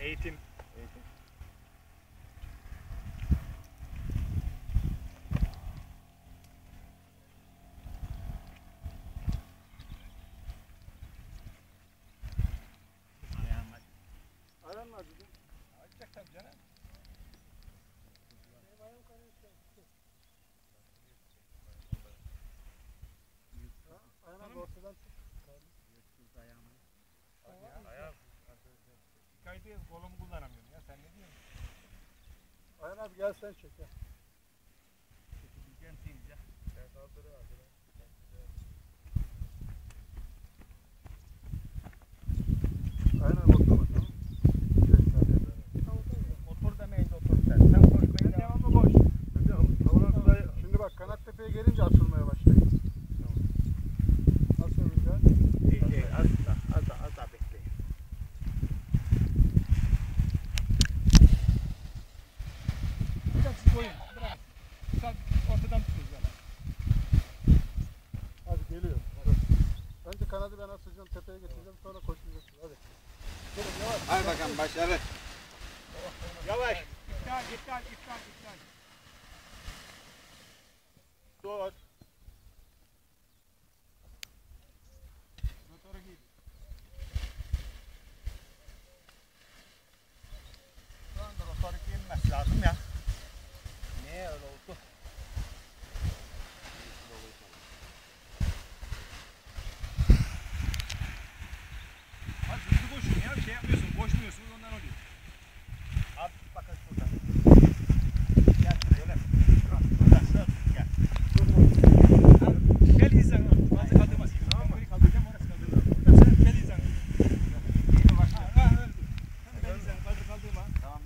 Eğitim. Ayran mı acıdı? Acıyacak tabii canım. Ayran ortadan çık. Ayağım. Kaydı kolumu kullanamıyorum ya sen ne diyorsun? Ayran abi gel sen çek ya. Çekileceğim değil ya. Sen kaldırı abi. Tepeye getireceğim sonra koşacaksın. Hadi. Gelin yavaş. Hadi bakalım başarı. Yavaş. İptal, iptal, iptal, iptal.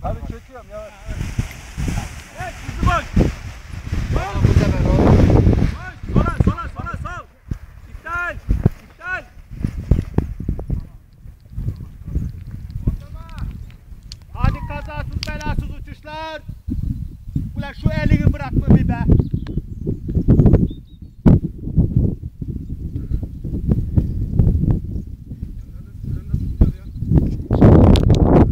Hadi çekiyorum yavaş. Evet hızlı bak. Bu sefer oldu. Bak. Sola sola sola sol. İptal. İptal. Hadi kazasız belasız uçuşlar. Ulan şu elini bırakma bir be.